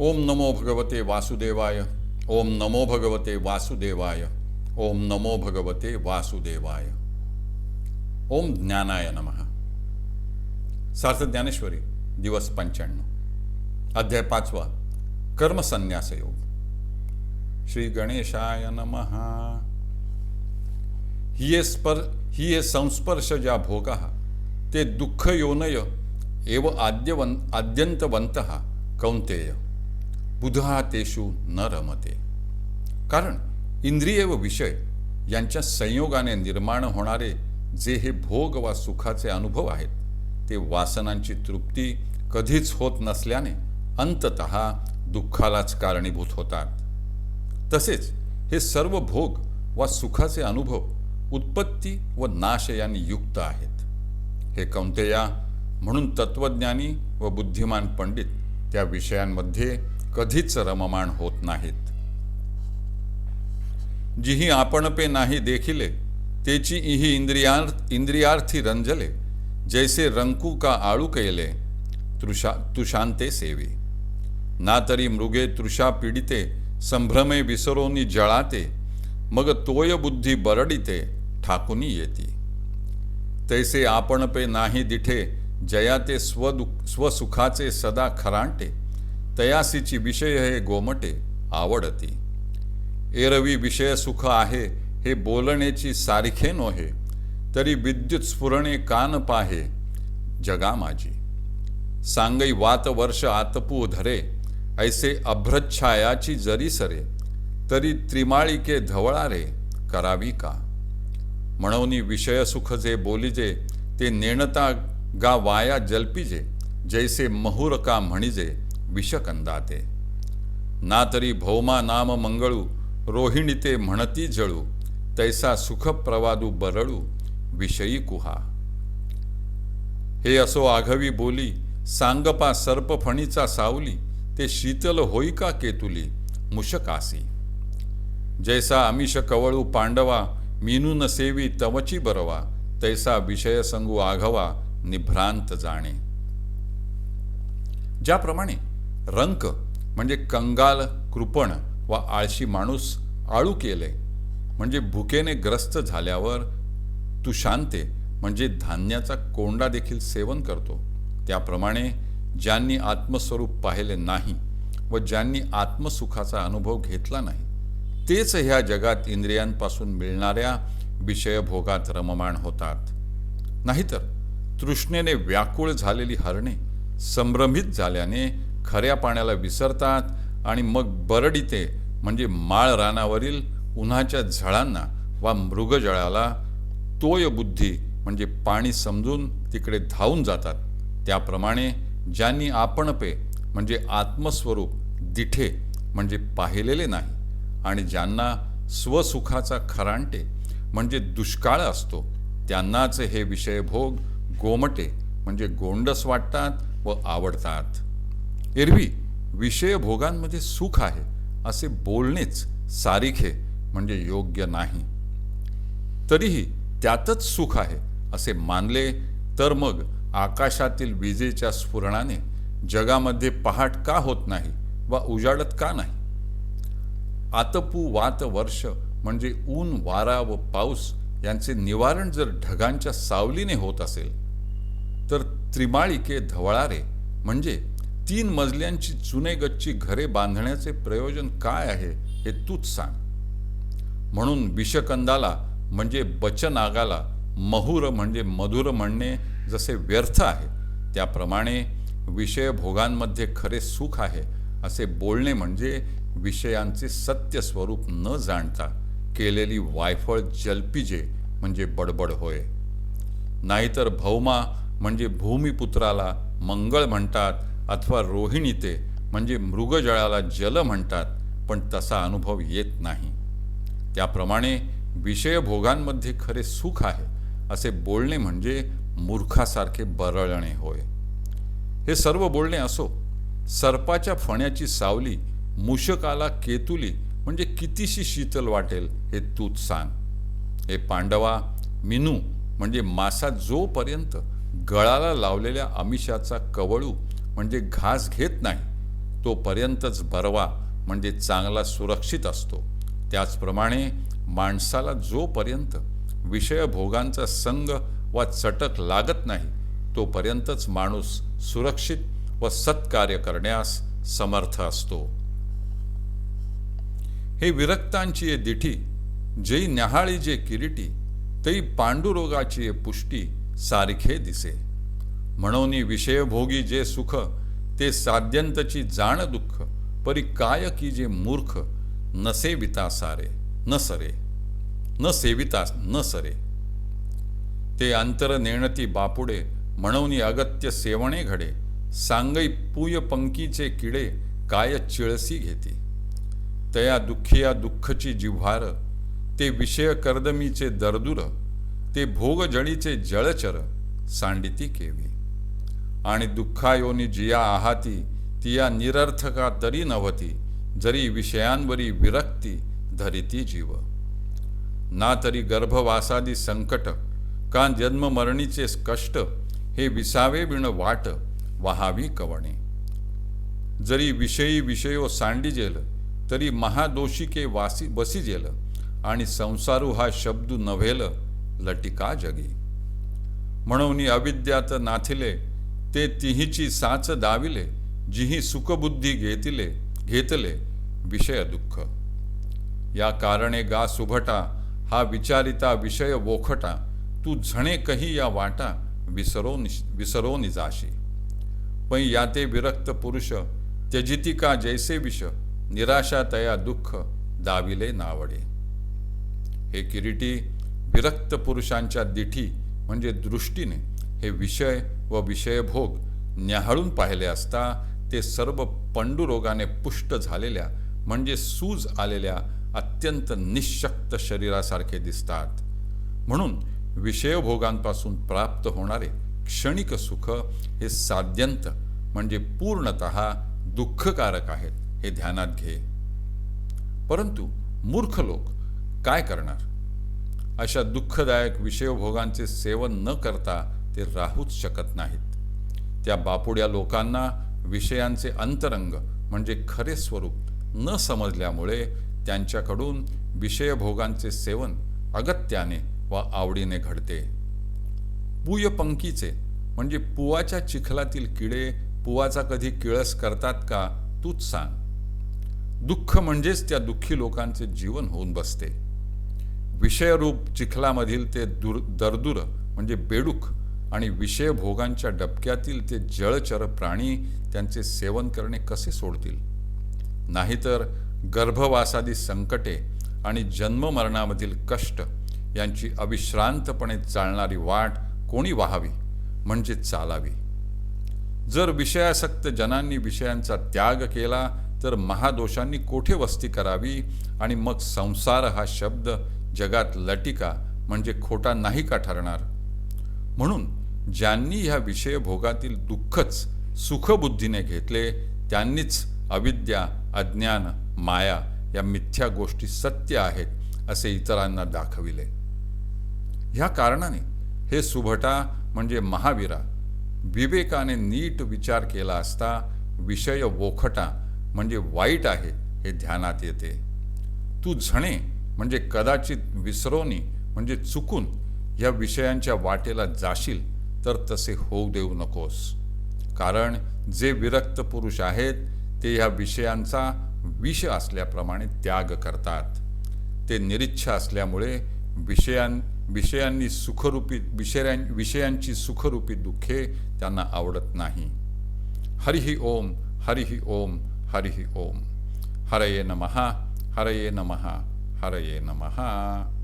ओम नमो भगवते वासुदेवाय। ओम नमो भगवते वासुदेवाय। ओम नमो भगवते वासुदेवाय। ओम ज्ञानाय नमः। सार्थ ज्ञानेश्वरी दिवस पंच्याण्णव। अध्याय पाचवा कर्मसन्यास योग। श्री गणेशाय नमः। ही स्पर् स्पर ही संस्पर्श ज्या भोगा। ते दुःख योनय एव आद्यवन आद्यंतवंत कौंतेय बुधा तेषु न रमते. कारण इंद्रिय व विषय यांच्या संयोगाने निर्माण होणारे जे हे भोग वा सुखाचे अनुभव आहेत ते वासनांची तृप्ती कधीच होत नसल्याने अंतत दुःखालाच कारणीभूत होतात. तसेच हे सर्व भोग वा सुखाचे अनुभव उत्पत्ती व नाश यांनी युक्त आहेत. हे कौंतेया म्हणून तत्वज्ञानी व बुद्धिमान पंडित त्या विषयांमध्ये कधीच रममाण होत नाहीत. जिही आपणपे नाही देखिले तेची इही इंद्रियार इंद्रियार्थी रंजले जैसे रंकू का आळू केले तृषा तुषांते सेवे. ना तरी मृगे तृषा पीडिते संभ्रमे विसरोनी जळाते मग तोय बुद्धी बरडिते ठाकुनी येती. तैसे आपणपे नाही दिठे जयाते स्वदु स्वसुखाचे सदा खरांटे तयासीची विषय हे गोमटे आवडती. एरवी विषय सुख आहे हे बोलण्याची सारखे नोहे तरी विद्युत स्फुरणे कान पाहे जगा माझी. सांगई वात वर्ष आतपू धरे ऐसे अभ्रच्छायाची जरी सरे तरी त्रिमाळिके धवळारे करावी का? म्हणून विषय सुख जे बोलिजे ते नेणता गा वाया जल्पिजे जैसे महुर का म्हणिजे विषकंदाते. ना तरी भौमा नाम मंगळू रोहिणी ते म्हणती जळू तैसा सुख प्रवादू बरळू विषयी कुहा. हे असो आघवी बोली सांगपा सर्प फणीचा सावली ते शीतल होई का केतुली मुशकासी जैसा आमिष कवळू पांडवा मीनून सेवी तवची बरवा तैसा विषय संगू आघवा निभ्रांत जाणे. ज्याप्रमाणे रंक म्हणजे कंगाल कृपण वा आळशी माणूस आळू केले म्हणजे भुकेने ग्रस्त झाल्यावर तू शांते म्हणजे धान्याचा कोंडा देखील सेवन करतो. त्याप्रमाणे ज्यांनी आत्मस्वरूप पाहिले नाही व ज्यांनी आत्मसुखाचा अनुभव घेतला नाही तेच ह्या जगात इंद्रियांपासून मिळणाऱ्या विषयभोगात रममाण होतात. नाहीतर तृष्णेने व्याकुळ झालेली हरणे संभ्रमित झाल्याने खऱ्या पाण्याला विसरतात आणि मग बरडिते म्हणजे माळ रानावरील उन्हाच्या झळांना वा मृगजळाला तोय बुद्धी म्हणजे पाणी समजून तिकडे धावून जातात. त्याप्रमाणे ज्यांनी आपणपे म्हणजे आत्मस्वरूप दिठे म्हणजे पाहिलेले नाही आणि ज्यांना स्वसुखाचा खरांटे म्हणजे दुष्काळ असतो त्यांनाच हे विषयभोग गोमटे म्हणजे गोंडस वाटतात व आवडतात. एरवी विषय भोगांमध्ये सुख आहे असे बोलणेच सारिखे म्हणजे योग्य नाही. तरीही त्यातच सुख आहे असे मानले तर मग आकाशातील विजेच्या स्फुरणाने जगामध्ये पहाट का होत नाही वा उजाडत का नाही? आतपू वात वर्ष म्हणजे ऊन वारा व पाऊस यांचे निवारण जर ढगांच्या सावलीने होत असेल तर त्रिमाळिके धवळारे म्हणजे तीन मजल्यांची चुनेगच्ची घरे बांधण्याचे प्रयोजन काय आहे हे तूच सांग. म्हणून विषकंदाला म्हणजे बचनागाला महुर म्हणजे मधुर म्हणणे जसे व्यर्थ आहे त्याप्रमाणे विषयभोगांमध्ये खरे सुख आहे असे बोलणे म्हणजे विषयांचे सत्य स्वरूप न जाणता केलेली वायफळ जलपिजे म्हणजे बडबड होय. नाहीतर भौमा म्हणजे भूमिपुत्राला मंगळ म्हणतात अथवा रोहिणीते म्हणजे मृगजळाला जल म्हणतात पण तसा अनुभव येत नाही. त्याप्रमाणे विषयभोगांमध्ये खरे सुख आहे असे बोलणे म्हणजे मूर्खासारखे बरळणे होय. हे सर्व बोलणे असो सर्पाच्या फण्याची सावली मूषकाला केतुली म्हणजे कितीशी शीतल वाटेल हे तूच सांग. हे पांडवा मिनू म्हणजे मासा जोपर्यंत गळाला लावलेल्या आमिषाचा कवळू म्हणजे घास घेत नाही तोपर्यंतच बरवा म्हणजे चांगला सुरक्षित असतो. त्याचप्रमाणे माणसाला जोपर्यंत विषयभोगांचा संग वा चटक लागत नाही तोपर्यंतच माणूस सुरक्षित व सत्कार्य करण्यास समर्थ असतो. हे विरक्तांची दिठी जै न्याहाळी जे किरीटी तै पांडुरोगाची पुष्टी सारखे दिसे. म्हणून विषयभोगी जे सुख ते साध्यंतची जाण दुःख परी काय की जे मूर्ख न सेविता सारे न सरे न सेविता न सरे. ते अंतर नेणती बापुडे म्हणून अगत्य सेवणे घडे सांगई पूय पंकीचे किडे काय चिळसी घेती. तया दुःखिया दुःखची जिव्हार ते विषय कर्दमीचे दरदुर ते भोगजळीचे जळचर सांडिती केवी. आणि दुःखायोनी जिया आहाती तिया निरर्थका तरी नव्हती जरी विषयांवरी विरक्ती धरिती जीव. ना तरी गर्भवासादी संकट का जन्ममरणीचे कष्ट हे विसावे विण वाट वहावी कवणे. जरी विषयी विषयो सांडिजेल तरी महादोषिके वासी बसिजेल आणि संसारू हा शब्द नव्हेल लटिका जगी. म्हणून अविद्यात नाथिले ते तिहीची साच दाविले जिही सुखबुद्धी घेतिले घेतले विषय दुःख. या कारणे गा सुभटा हा विचारिता विषय वोखटा तू झणे कही या वाटा विसरो विसरो निजाशी. पण याते विरक्त पुरुष त्यजिती का जैसे विष निराशा तया दुःख दाविले नावडे. हे किरीटी विरक्त पुरुषांच्या दिठी म्हणजे दृष्टीने हे विषय व विषयभोग न्याहाळून पाहिले असता ते सर्व पंडुरोगाने पुष्ट झालेल्या म्हणजे सूज आलेल्या अत्यंत निशक्त शरीरासारखे दिसतात. म्हणून विषयभोगांपासून प्राप्त होणारे क्षणिक सुख हे साध्यंत म्हणजे पूर्णत दुःखकारक आहेत हे ध्यानात घे. परंतु मूर्ख लोक काय करणार? अशा दुःखदायक विषयभोगांचे सेवन न करता ते राहूच शकत नाहीत. त्या बापुड्या लोकांना विषयांचे अंतरंग म्हणजे खरे स्वरूप न समजल्यामुळे त्यांच्याकडून विषयभोगांचे सेवन अगत्याने व आवडीने घडते. पुयपंकीचे म्हणजे पुवाच्या चिखलातील किडे पुवाचा कधी किळस करतात का तूच सांग. दुःख म्हणजेच त्या दुःखी लोकांचे जीवन होऊन बसते. विषयरूप चिखलामधील ते दुर दरदुर म्हणजे बेडूक आणि विषयभोगांच्या डबक्यातील ते जळचर प्राणी त्यांचे सेवन करणे कसे सोडतील? नाहीतर गर्भवासादी संकटे आणि जन्ममरणामधील कष्ट यांची अविश्रांतपणे चालणारी वाट कोणी वाहावी? म्हणजे चालावी. जर विषयासक्त जनांनी विषयांचा त्याग केला तर महादोषांनी कोठे वस्ती करावी? आणि मग संसार हा शब्द जगात लटिका म्हणजे खोटा नाही का ठरणार? म्हणून ज्यांनी ह्या विषय भोगातील दुःखच सुखबुद्धीने घेतले त्यांनीच अविद्या अज्ञान माया या मिथ्या गोष्टी सत्य आहेत असे इतरांना दाखविले. ह्या कारणाने हे सुभटा म्हणजे महावीरा विवेकाने नीट विचार केला असता विषय वोखटा म्हणजे वाईट आहे हे ध्यानात येते. तू झणे म्हणजे कदाचित विसरोनी म्हणजे चुकून या विषयांच्या वाटेला जाशील तर तसे होऊ देऊ नकोस. कारण जे विरक्त पुरुष आहेत ते ह्या विषयांचा विष असल्याप्रमाणे त्याग करतात. ते निरीच्छ असल्यामुळे विषयां विषयांनी सुखरूपी विषयां विषयांची सुखरूपी दुःखे त्यांना आवडत नाही. हरिही ओम हरिही ओम हरिही ओम. हरये नमः हरये नमः हरये नमः.